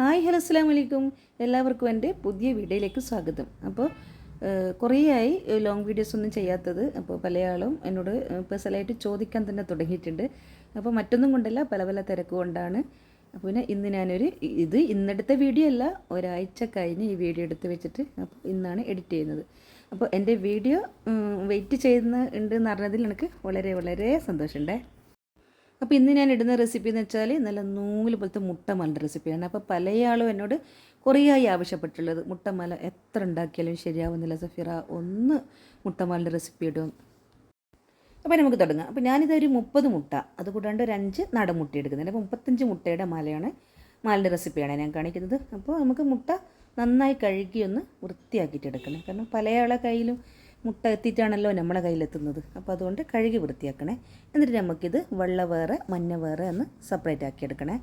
Hi hello അസ്സാം വലൈക്കും എല്ലാവർക്കും എന്റെ പുതിയ വീഡിയോയിലേക്ക് സ്വാഗതം. അപ്പോൾ കുറേയായി ലോങ് വീഡിയോസ് ഒന്നും ചെയ്യാത്തത്. അപ്പോൾ പല ആളും എന്നോട് പേഴ്സണലായിട്ട് ചോദിക്കാൻ തന്നെ തുടങ്ങിയിട്ടുണ്ട്. അപ്പോൾ മറ്റൊന്നും കൊണ്ടല്ല പല പല തിരക്ക് കൊണ്ടാണ്. അപ്പോൾ പിന്നെ ഇന്ന് ഞാനൊരു ഇത് ഇന്നെടുത്ത വീഡിയോ അല്ല ഒരാഴ്ച കഴിഞ്ഞ് ഈ വീഡിയോ എടുത്ത് വെച്ചിട്ട് അപ്പോൾ ഇന്നാണ് എഡിറ്റ് ചെയ്യുന്നത്. അപ്പോൾ എന്റെ വീഡിയോ വെയിറ്റ് ചെയ്യുന്ന ഉണ്ട് എന്ന് പറഞ്ഞതിൽ എനിക്ക് വളരെ വളരെ സന്തോഷമുണ്ടേ. അപ്പോൾ ഇന്ന് ഞാൻ ഇടുന്ന റെസിപ്പി എന്ന് വെച്ചാൽ നല്ല നൂൽ പോലത്തെ മുട്ടമല റെസിപ്പിയാണ് അപ്പോൾ പല ആളും എന്നോട് കുറേയായി ആവശ്യപ്പെട്ടുള്ളത് മുട്ടമല എത്ര ഉണ്ടാക്കിയാലും ശരിയാവുന്നില്ല സഫീറ ഒന്ന് മുട്ടമലന്റെ റെസിപ്പി ഇടും. അപ്പോൾ നമുക്ക് തുടങ്ങാം. അപ്പോൾ ഞാനിത് ഒരു മുപ്പത് മുട്ട അതുകൂടാണ്ട് ഒരു അഞ്ച് നാടൻ മുട്ട എടുക്കുന്നുണ്ട്. അപ്പോൾ മുപ്പത്തഞ്ച് മുട്ടയുടെ മാലയാണ് മാലിന്റെ റെസിപ്പിയാണ് ഞാൻ കാണിക്കുന്നത്. അപ്പോൾ നമുക്ക് മുട്ട നന്നായി കഴുകി ഒന്ന് വൃത്തിയാക്കിയിട്ട് എടുക്കണം. കാരണം പല ആളെ കയ്യിലും മുട്ട എത്തിയിട്ടാണല്ലോ നമ്മളെ കയ്യിലെത്തുന്നത്. അപ്പോൾ അതുകൊണ്ട് കഴുകി വൃത്തിയാക്കണേ. എന്നിട്ട് നമുക്കിത് വെള്ള വേറെ മഞ്ഞ വേറെ എന്ന് സെപ്പറേറ്റ് ആക്കി എടുക്കണേ.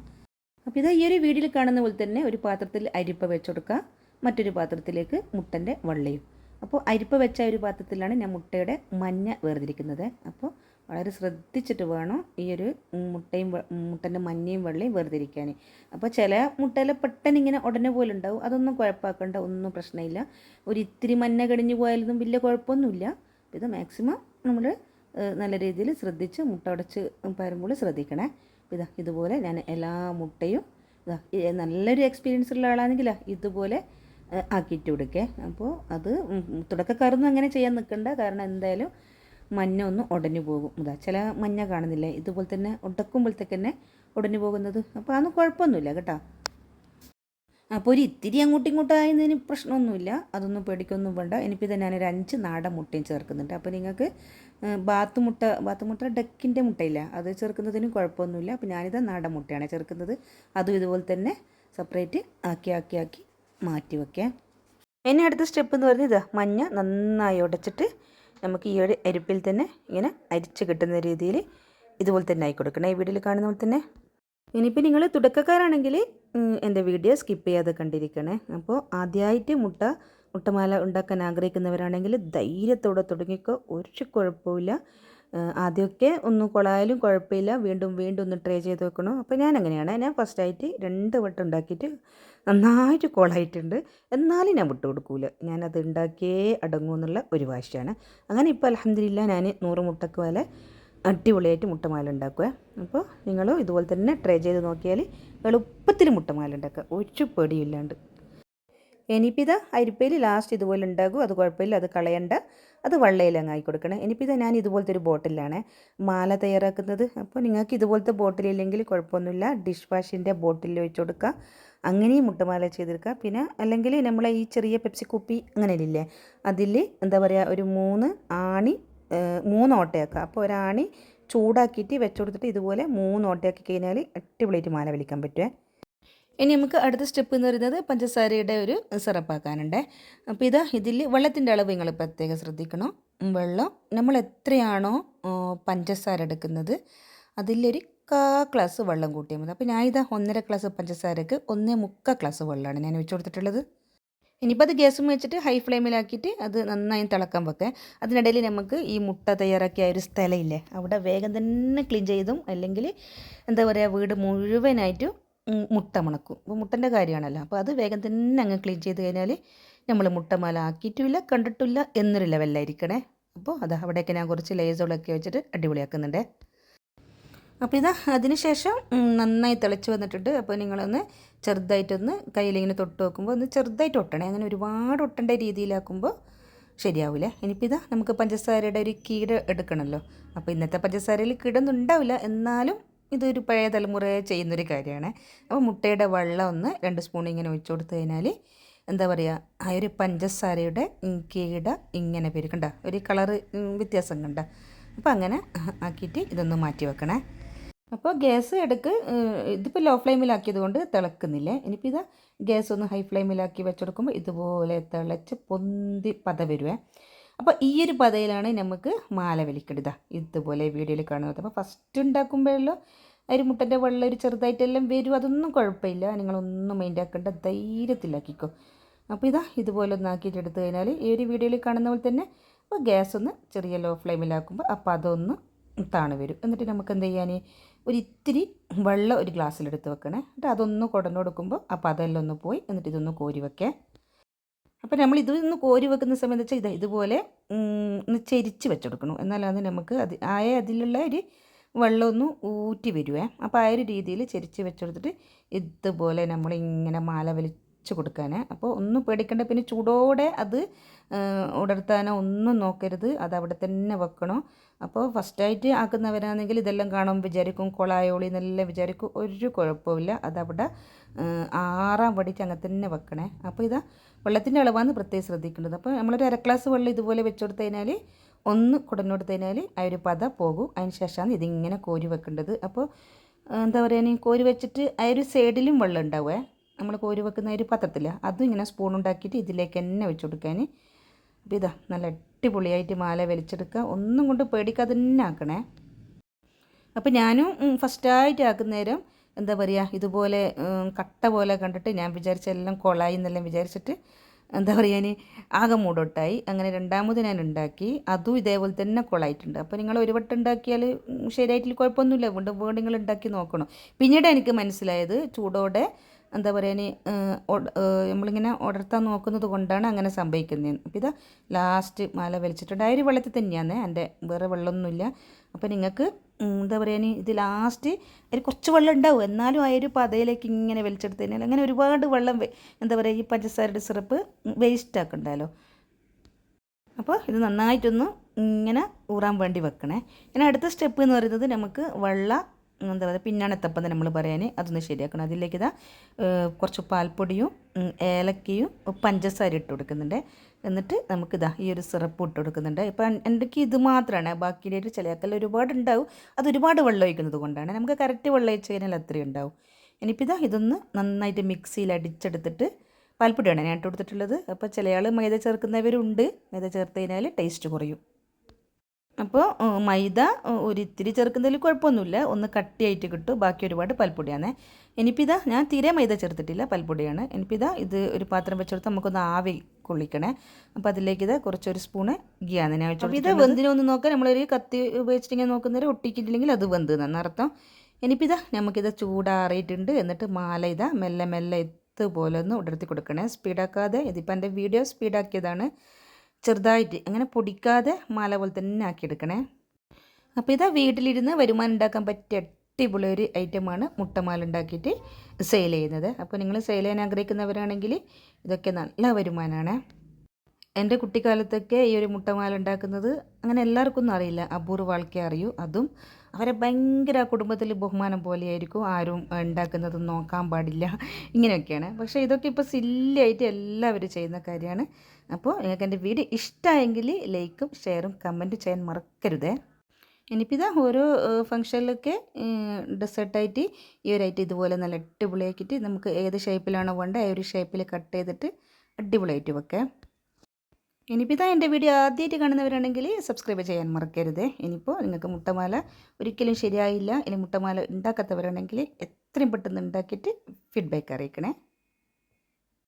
അപ്പോൾ ഇത് ഈ ഒരു വീഡിയോയിൽ കാണുന്ന പോലെ തന്നെ ഒരു പാത്രത്തിൽ അരിപ്പ വെച്ചെടുക്കുക മറ്റൊരു പാത്രത്തിലേക്ക് മുട്ടന്റെ വെള്ളയും. അപ്പോൾ അരിപ്പ വെച്ച ഒരു പാത്രത്തിലാണ് ഞാൻ മുട്ടയുടെ മഞ്ഞ വേർതിരിക്കുന്നത്. അപ്പോൾ വളരെ ശ്രദ്ധിച്ചിട്ട് വേണം ഈ ഒരു മുട്ടയും മുട്ടന്റെ മഞ്ഞയും വെള്ളയും വേർതിരിക്കാൻ. അപ്പോൾ ചില മുട്ടയിൽ പെട്ടെന്ന് ഇങ്ങനെ ഉടനെ പോലെ ഉണ്ടാവും. അതൊന്നും കുഴപ്പമാക്കേണ്ട ഒന്നും പ്രശ്നമില്ല. ഒരു ഇത്തിരി മഞ്ഞ കടിഞ്ഞു പോയാലൊന്നും വലിയ കുഴപ്പമൊന്നുമില്ല. ഇത് മാക്സിമം നമ്മൾ നല്ല രീതിയിൽ ശ്രദ്ധിച്ച് മുട്ട ഉടച്ച് പരുമ്പോൾ ശ്രദ്ധിക്കണേ. ഇതാ ഇതുപോലെ ഞാൻ എല്ലാ മുട്ടയും ഇതാ നല്ലൊരു എക്സ്പീരിയൻസ് ഉള്ള ആളാണെങ്കിൽ ഇതുപോലെ ആക്കിയിട്ട് കൊടുക്കേ. അപ്പോൾ അത് തുടക്കക്കാരൊന്നും അങ്ങനെ ചെയ്യാൻ നിൽക്കണ്ട. കാരണം എന്തായാലും മഞ്ഞ ഒന്ന് ഉടഞ്ഞു പോകും. ഇതാ ചില മഞ്ഞ കാണുന്നില്ല? ഇതുപോലെ തന്നെ ഉടക്കുമ്പോഴത്തേക്ക് തന്നെ ഉടഞ്ഞു പോകുന്നത്. അപ്പോൾ അതൊന്നും കുഴപ്പമൊന്നുമില്ല കേട്ടോ. അപ്പോൾ ഒരു ഇത്തിരി അങ്ങോട്ടും ഇങ്ങോട്ടും ആയതിന് പ്രശ്നമൊന്നുമില്ല. അതൊന്നും പേടിക്കൊന്നും വേണ്ട. ഞാൻ ഞാനൊരു അഞ്ച് നാടൻ മുട്ടയും ചേർക്കുന്നുണ്ട്. അപ്പോൾ നിങ്ങൾക്ക് ബാത്ത് മുട്ട ബാത്ത് മുട്ട ഡക്കിന്റെ മുട്ടയില്ല. അത് ചേർക്കുന്നതിനും കുഴപ്പമൊന്നുമില്ല. അപ്പോൾ ഞാനിത് നാടൻ മുട്ടയാണ് ചേർക്കുന്നത്. അതും ഇതുപോലെ തന്നെ സെപ്പറേറ്റ് ആക്കി ആക്കി ആക്കി മാറ്റി വയ്ക്കാം ഇനി അടുത്ത സ്റ്റെപ്പ് എന്ന് പറഞ്ഞാൽ ഇതാ മഞ്ഞ നന്നായി ഉടച്ചിട്ട് നമുക്ക് ഈ ഒരു അരിപ്പിൽ തന്നെ ഇങ്ങനെ അരിച്ച് കിട്ടുന്ന രീതിയിൽ ഇതുപോലെ തന്നെ ആയി കൊടുക്കണം. ഈ വീഡിയോയിൽ കാണുന്ന പോലെ തന്നെ. ഇനിയിപ്പോൾ നിങ്ങൾ തുടക്കക്കാരാണെങ്കിൽ എന്റെ വീഡിയോ സ്കിപ്പ് ചെയ്യാതെ കണ്ടിരിക്കണേ. അപ്പോൾ ആദ്യമായിട്ട് മുട്ട മുട്ടമാല ഉണ്ടാക്കാൻ ആഗ്രഹിക്കുന്നവരാണെങ്കിൽ ധൈര്യത്തോടെ തുടങ്ങിക്കോ. ഒരു കുഴപ്പമില്ല ആദ്യമൊക്കെ ഒന്ന് കൊളായാലും കുഴപ്പമില്ല. വീണ്ടും വീണ്ടും ഒന്ന് ട്രൈ ചെയ്ത് വെക്കണം. അപ്പോൾ ഞാൻ അങ്ങനെയാണ് ഞാൻ ഫസ്റ്റായിട്ട് രണ്ട് വട്ടം ഉണ്ടാക്കിയിട്ട് നന്നായിട്ട് കോളായിട്ടുണ്ട്. എന്നാലും ഞാൻ വിട്ടു കൊടുക്കൂല. ഞാനത് ഉണ്ടാക്കിയേ അടങ്ങൂ എന്നുള്ള ഒരു വാശിയാണ്. അങ്ങനെ ഇപ്പോൾ അലഹമില്ല ഞാൻ നൂറ് മുട്ടക്ക് പോലെ അടിപൊളിയായിട്ട് മുട്ടമാല ഉണ്ടാക്കുക അപ്പോൾ നിങ്ങൾ ഇതുപോലെ തന്നെ ട്രൈ ചെയ്ത് നോക്കിയാൽ എളുപ്പത്തിൽ മുട്ടമാല ഉണ്ടാക്കുക. ഒരു പേടിയില്ലാണ്ട് ഇനിയിപ്പോൾ ഇത് അരിപ്പയിൽ ലാസ്റ്റ് ഇതുപോലെ ഉണ്ടാകും. അത് കുഴപ്പമില്ല അത് കളയണ്ട. അത് വെള്ളയിൽ അങ്ങ് ആയി കൊടുക്കണം. ഇനിയിപ്പോൾ ഞാൻ ഇതുപോലത്തെ ഒരു ബോട്ടിലാണ് മാല തയ്യാറാക്കുന്നത്. അപ്പോൾ നിങ്ങൾക്ക് ഇതുപോലത്തെ ബോട്ടിലില്ലെങ്കിൽ കുഴപ്പമൊന്നുമില്ല. ഡിഷ് വാഷിന്റെ ബോട്ടിൽ വെച്ച് കൊടുക്കുക. അങ്ങനെയും മുട്ടമാല ചെയ്തെടുക്കുക. പിന്നെ അല്ലെങ്കിൽ നമ്മൾ ഈ ചെറിയ പെപ്സി കുപ്പി അങ്ങനെ ഇല്ലേ അതിൽ എന്താ പറയുക ഒരു മൂന്ന് ആണി മൂന്ന് ഓട്ടയാക്കുക. അപ്പോൾ ഒരാണി ചൂടാക്കിയിട്ട് വെച്ചു കൊടുത്തിട്ട് ഇതുപോലെ മൂന്ന് ഓട്ടയാക്കി കഴിഞ്ഞാൽ പ്ലേറ്റ് മാല വിളിക്കാൻ പറ്റുമേ ഇനി നമുക്ക് അടുത്ത സ്റ്റെപ്പ് എന്ന് പറയുന്നത് പഞ്ചസാരയുടെ ഒരു സിറപ്പാക്കാനുണ്ട്. അപ്പോൾ ഇത് ഇതിൽ വെള്ളത്തിന്റെ അളവ് നിങ്ങൾ പ്രത്യേകം ശ്രദ്ധിക്കണം. വെള്ളം നമ്മൾ എത്രയാണോ പഞ്ചസാര എടുക്കുന്നത് അതിലൊരു കാ ഗ്ലാസ് വെള്ളം കൂട്ടിയാൽ മതി. അപ്പോൾ ഞാൻ ഇതാ ഒന്നര ഗ്ലാസ് പഞ്ചസാരക്ക് ഒന്നേ മുക്കാൽ ഗ്ലാസ് വെള്ളമാണ് ഞാൻ വെച്ച് കൊടുത്തിട്ടുള്ളത്. ഇനിയിപ്പോൾ അത് ഗ്യാസും വെച്ചിട്ട് ഹൈ ഫ്ലെയിമിലാക്കിയിട്ട് അത് നന്നായി തിളക്കാൻ വെക്കുക അതിനിടയിൽ നമുക്ക് ഈ മുട്ട തയ്യാറാക്കിയ ഒരു സ്ഥലമില്ലേ അവിടെ വേഗം തന്നെ ക്ലീൻ ചെയ്തും അല്ലെങ്കിൽ എന്താ പറയുക വീട് മുഴുവനായിട്ടും മുട്ട മണക്കും. അപ്പോൾ മുട്ടന്റെ കാര്യമാണല്ലോ. അപ്പോൾ അത് വേഗം തന്നെ അങ്ങ് ക്ലീൻ ചെയ്ത് കഴിഞ്ഞാൽ നമ്മൾ മുട്ടമാല ആക്കിയിട്ടുമില്ല കണ്ടിട്ടില്ല എന്നൊരു ലെവലിലായിരിക്കണേ അപ്പോൾ അത് അവിടെയൊക്കെ ഞാൻ കുറച്ച് ലേസുകളൊക്കെ വെച്ചിട്ട് അടിപൊളിയാക്കുന്നുണ്ട്. അപ്പോൾ ഇതാ അതിനുശേഷം നന്നായി തിളച്ച് വന്നിട്ടുണ്ട്. അപ്പോൾ നിങ്ങളൊന്ന് ചെറുതായിട്ടൊന്ന് കയ്യിലിങ്ങനെ തൊട്ട് വെക്കുമ്പോൾ ഒന്ന് ചെറുതായിട്ട് ഒട്ടണേ. അങ്ങനെ ഒരുപാട് ഒട്ടേണ്ട രീതിയിലാക്കുമ്പോൾ ശരിയാവില്ല ഇനിയിപ്പോൾ ഇതാ നമുക്ക് പഞ്ചസാരയുടെ ഒരു കീട എടുക്കണമല്ലോ അപ്പോൾ ഇന്നത്തെ പഞ്ചസാരയിൽ കീടൊന്നും ഉണ്ടാവില്ല എന്നാലും ഇതൊരു പഴയ തലമുറ ചെയ്യുന്നൊരു കാര്യമാണ്. അപ്പോൾ മുട്ടയുടെ വെള്ളം ഒന്ന് രണ്ട് സ്പൂൺ ഇങ്ങനെ ഒഴിച്ചു കൊടുത്തു കഴിഞ്ഞാൽ എന്താ പറയുക ആ ഒരു പഞ്ചസാരയുടെ കീട ഇങ്ങനെ പേര് കണ്ട? ഒരു കളറ് വ്യത്യാസം കണ്ട? അപ്പോൾ അങ്ങനെ ആക്കിയിട്ട് ഇതൊന്ന് മാറ്റി വെക്കണേ. അപ്പോൾ ഗ്യാസ് എടുക്ക് ഇതിപ്പോൾ ലോ ഫ്ലെയിമിലാക്കിയത് കൊണ്ട് തിളക്കുന്നില്ല. ഇനിയിപ്പോൾ ഇത് ഗ്യാസ് ഒന്ന് ഹൈ ഫ്ലെയിമിലാക്കി വെച്ചെടുക്കുമ്പോൾ ഇതുപോലെ തിളച്ച് പൊന്തി പത വരുവേ. അപ്പോൾ ഈ ഒരു പതയിലാണ് നമുക്ക് മാല വലിക്കേണ്ടത് ഇതുപോലെ വീഡിയോയിൽ കാണുന്നത്. അപ്പോൾ ഫസ്റ്റ് ഉണ്ടാക്കുമ്പോഴല്ലോ അരിമുട്ടന്റെ വെള്ളം ഒരു ചെറുതായിട്ടെല്ലാം വരും. അതൊന്നും കുഴപ്പമില്ല. നിങ്ങളൊന്നും മൈൻഡ് ആക്കേണ്ട. ധൈര്യത്തിലാക്കിക്കോ. അപ്പോൾ ഇതാ ഇതുപോലെ ഒന്ന് ആക്കിയിട്ട് എടുത്തു കഴിഞ്ഞാൽ ഈ ഒരു വീഡിയോയിൽ കാണുന്ന പോലെ തന്നെ അപ്പോൾ ഗ്യാസ് ഒന്ന് ചെറിയ ലോ ഫ്ലെയിമിലാക്കുമ്പോൾ അപ്പോൾ അതൊന്ന് താണ് വരും. എന്നിട്ട് നമുക്ക് എന്ത് ചെയ്യാൻ ഒരു ഇത്തിരി വെള്ളം ഒരു ഗ്ലാസ്സിലെടുത്ത് വെക്കണേ. എന്നിട്ട് അതൊന്ന് കുടന്നു കൊടുക്കുമ്പോൾ അപ്പോൾ അതെല്ലാം ഒന്ന് പോയി എന്നിട്ട് ഇതൊന്ന് കോരി വെക്കേ. അപ്പോൾ നമ്മൾ ഇത് ഒന്ന് കോരി വെക്കുന്ന സമയത്ത് വെച്ചാൽ ഇത് ഇതുപോലെ ഒന്ന് ചെരിച്ച് വെച്ചെടുക്കണം. എന്നാലാണ് നമുക്ക് അത് ആയ അതിലുള്ള ഒരു വെള്ളം ഒന്ന് ഊറ്റി വരുവേ. അപ്പോൾ ആ ഒരു രീതിയിൽ ചെരിച്ച് വെച്ചെടുത്തിട്ട് ഇതുപോലെ നമ്മൾ ഇങ്ങനെ മാല വലിച്ച് കൊടുക്കാൻ അപ്പോൾ ഒന്നും പേടിക്കേണ്ട പിന്നെ ചൂടോടെ അത് ഉടർത്താനോ ഒന്നും നോക്കരുത്. അത് അവിടെ തന്നെ വെക്കണം? അപ്പോൾ ഫസ്റ്റായിട്ട് ആക്കുന്നവരാണെങ്കിൽ ഇതെല്ലാം കാണുമ്പോൾ വിചാരിക്കും കൊളായോളി എന്നെല്ലാം വിചാരിക്കും. ഒരു കുഴപ്പമില്ല അതവിടെ ആറാം പടിക്ക് അങ്ങനെ തന്നെ വെക്കണേ. അപ്പോൾ ഇതാ വെള്ളത്തിന്റെ അളവാണ് പ്രത്യേകം ശ്രദ്ധിക്കേണ്ടത്. അപ്പോൾ നമ്മളൊരു അര ഗ്ലാസ് വെള്ളം ഇതുപോലെ വെച്ച് കൊടുത്തു ഒന്ന് കുടഞ്ഞു കഴിഞ്ഞാൽ ആ ഒരു പത പോകും. അതിന് ശേഷമാണ് ഇതിങ്ങനെ കോരി വെക്കേണ്ടത്. അപ്പോൾ എന്താ പറയുക കോരി വെച്ചിട്ട് ആ ഒരു സൈഡിലും വെള്ളം ഉണ്ടാവുക നമ്മൾ കോരി വെക്കുന്ന ഒരു പത്രത്തില്ല അതും ഇങ്ങനെ സ്പൂൺ ഉണ്ടാക്കിയിട്ട് ഇതിലേക്ക് തന്നെ വെച്ച് കൊടുക്കാൻ അപ്പോൾ ഇതാ നല്ല അടിപൊളിയായിട്ട് മാല വലിച്ചെടുക്കുക. ഒന്നും കൊണ്ട് പേടിക്കാതെ തന്നെ ആക്കണേ. അപ്പോൾ ഞാനും ഫസ്റ്റായിട്ട് ആക്കുന്നേരം എന്താ പറയുക ഇതുപോലെ കട്ട പോലെ കണ്ടിട്ട് ഞാൻ വിചാരിച്ച എല്ലാം കൊളായി എന്നെല്ലാം വിചാരിച്ചിട്ട് എന്താ പറയുക ഞാൻ ആകെ മൂടൊട്ടായി. അങ്ങനെ രണ്ടാമത് ഞാൻ ഉണ്ടാക്കി. അതും ഇതേപോലെ തന്നെ കൊളായിട്ടുണ്ട്. അപ്പോൾ നിങ്ങൾ ഒരു വട്ടം ഉണ്ടാക്കിയാൽ ശരിയായിട്ടില്ല കുഴപ്പമൊന്നുമില്ല. വീണ്ടും വീണ്ടും നിങ്ങൾ ഉണ്ടാക്കി നോക്കണം. പിന്നീട് എനിക്ക് മനസ്സിലായത് ചൂടോടെ എന്താ പറയുക ഇനി നമ്മളിങ്ങനെ ഉടർത്താൻ നോക്കുന്നത് കൊണ്ടാണ് അങ്ങനെ സംഭവിക്കുന്നത് അപ്പോൾ ഇത് ലാസ്റ്റ് മാല വലിച്ചിട്ടുണ്ട്. ആ ഒരു വെള്ളത്തിൽ തന്നെയാണ് എന്റെ വേറെ വെള്ളമൊന്നുമില്ല. അപ്പോൾ നിങ്ങൾക്ക് എന്താ പറയുക ഇത് ലാസ്റ്റ് ഒരു കുറച്ച് വെള്ളം ഉണ്ടാവും. എന്നാലും ആ ഒരു പതയിലേക്ക് ഇങ്ങനെ വലിച്ചെടുത്ത് കഴിഞ്ഞാൽ അങ്ങനെ ഒരുപാട് വെള്ളം എന്താ പറയുക ഈ പഞ്ചസാരയുടെ സിറപ്പ് വേസ്റ്റ് ആക്കണ്ടല്ലോ അപ്പോൾ ഇത് നന്നായിട്ടൊന്ന് ഇങ്ങനെ ഊറാൻ വേണ്ടി വെക്കണേ. ഇനി അടുത്ത സ്റ്റെപ്പ് എന്ന് പറയുന്നത് നമുക്ക് വെള്ള എന്താ പറയുക പിന്നാണെത്തപ്പം നമ്മൾ പറയാൻ അതൊന്ന് ശരിയാക്കണം. അതിലേക്ക് ഇതാ കുറച്ച് പാൽപ്പൊടിയും ഏലക്കയും പഞ്ചസാര ഇട്ട് കൊടുക്കുന്നുണ്ട്. എന്നിട്ട് നമുക്കിതാ ഈ ഒരു സിറപ്പ് ഇട്ട് കൊടുക്കുന്നുണ്ട് ഇപ്പം എന്റെ ഇത് മാത്രമാണ്? ഒരു ചിലയാക്കൽ ഒരുപാട് ഉണ്ടാവും. അത് ഒരുപാട് വെള്ളം ഒഴിക്കുന്നത് കൊണ്ടാണ്. നമുക്ക് കറക്റ്റ് വെള്ളം ഒഴിച്ച് കഴിഞ്ഞാൽ അത്രയും ഉണ്ടാവും. ഇനിയിപ്പോൾ ഇതാ ഇതൊന്ന് നന്നായിട്ട് മിക്സിയിൽ അടിച്ചെടുത്തിട്ട് പാൽപ്പൊടിയാണ് ഞാൻ ഇട്ട് കൊടുത്തിട്ടുള്ളത്. അപ്പോൾ ചില ആൾ മൈദ ചേർക്കുന്നവരുണ്ട്. മൈദ ചേർത്ത് കഴിഞ്ഞാൽ ടേസ്റ്റ് കുറയും. അപ്പോൾ മൈദ ഒരിത്തിരി ചേർക്കുന്നതിൽ കുഴപ്പമൊന്നുമില്ല. ഒന്ന് കട്ടിയായിട്ട് കിട്ടും. ബാക്കി ഒരുപാട് പൽപ്പൊടിയാണ്. ഇനിയിപ്പോൾ ഞാൻ തീരെ മൈദ ചേർത്തിട്ടില്ല. പൽപ്പൊടിയാണ്. ഇനിയിപ്പോൾ ഇത് ഒരു പാത്രം വെച്ചെടുത്ത് നമുക്കൊന്ന് ആവി കൊള്ളിക്കണേ. അപ്പോൾ അതിലേക്ക് ഇത് കുറച്ചൊരു സ്പൂണ് ഗിയാണ് ഞാൻ വെച്ചു ഇത് വെന്തിനൊന്ന് നോക്കാൻ നമ്മളൊരു കത്തി ഉപയോഗിച്ചിട്ട് ഇങ്ങനെ നോക്കുന്നവരെ ഒട്ടിക്കിട്ടില്ലെങ്കിൽ അത് വെന്ത് അർത്ഥം. ഇനിയിപ്പോൾ ഇതാ നമുക്കിത് ചൂടാറിയിട്ടുണ്ട്. എന്നിട്ട് മാല ഇതാ മെല്ലെ മെല്ലെ ഇതുപോലെ ഒന്ന് ഉടർത്തി കൊടുക്കണേ. സ്പീഡാക്കാതെ ഇതിപ്പോൾ എന്റെ വീഡിയോ സ്പീഡാക്കിയതാണ്. ചെറുതായിട്ട് അങ്ങനെ പൊടിക്കാതെ മാല പോലെ തന്നെ ആക്കിയെടുക്കണേ. അപ്പോൾ ഇതാ വീട്ടിലിരുന്ന് വരുമാനം ഉണ്ടാക്കാൻ പറ്റിയ അടിപൊളി ഒരു ഐറ്റമാണ് മുട്ടമാല ഉണ്ടാക്കിയിട്ട് സെയിൽ ചെയ്യുന്നത്. അപ്പോൾ നിങ്ങൾ സെയിൽ ചെയ്യാൻ ആഗ്രഹിക്കുന്നവരാണെങ്കിൽ ഇതൊക്കെ നല്ല വരുമാനമാണ് എന്റെ കുട്ടിക്കാലത്തൊക്കെ ഈ ഒരു മുട്ടമാല ഉണ്ടാക്കുന്നത് അങ്ങനെ എല്ലാവർക്കും ഒന്നും അറിയില്ല. അപൂർവ ആൾക്കേ അറിയൂ. അതും അവരെ ഭയങ്കര കുടുംബത്തിൽ ബഹുമാനം പോലെയായിരിക്കും ആരും ഉണ്ടാക്കുന്നത് നോക്കാൻ പാടില്ല. ഇങ്ങനെയൊക്കെയാണ്. പക്ഷേ ഇതൊക്കെ ഇപ്പോൾ സില്ലായിട്ട് എല്ലാവരും ചെയ്യുന്ന കാര്യമാണ്. അപ്പോൾ നിങ്ങൾക്ക് എന്റെ വീഡിയോ ഇഷ്ടമായെങ്കിൽ ലൈക്കും ഷെയറും കമന്റും ചെയ്യാൻ മറക്കരുതേ. ഇനിയിപ്പോൾ ഇതാ ഓരോ ഫംഗ്ഷനിലൊക്കെ ഡെസേർട്ടായിട്ട് ഈ ഒരു ഐറ്റം ഇതുപോലെ നല്ല അടിപൊളിയാക്കിയിട്ട് നമുക്ക് ഏത് ഷേപ്പിലാണോ വേണ്ടത് ആ ഒരു ഷേപ്പിൽ കട്ട് ചെയ്തിട്ട് അടിപൊളിയായിട്ട് വെക്കാം. ഇനിയിപ്പോൾ ഇതാ എന്റെ വീഡിയോ ആദ്യമായിട്ട് കാണുന്നവരാണെങ്കിൽ സബ്സ്ക്രൈബ് ചെയ്യാൻ മറക്കരുത്. ഇനിയിപ്പോൾ നിങ്ങൾക്ക് മുട്ടമാല ഒരിക്കലും ശരിയായില്ല ഇനി മുട്ടമാല ഉണ്ടാക്കാത്തവരാണെങ്കിൽ എത്രയും പെട്ടെന്ന് ഉണ്ടാക്കിയിട്ട് ഫീഡ്ബാക്ക് അറിയിക്കണേ.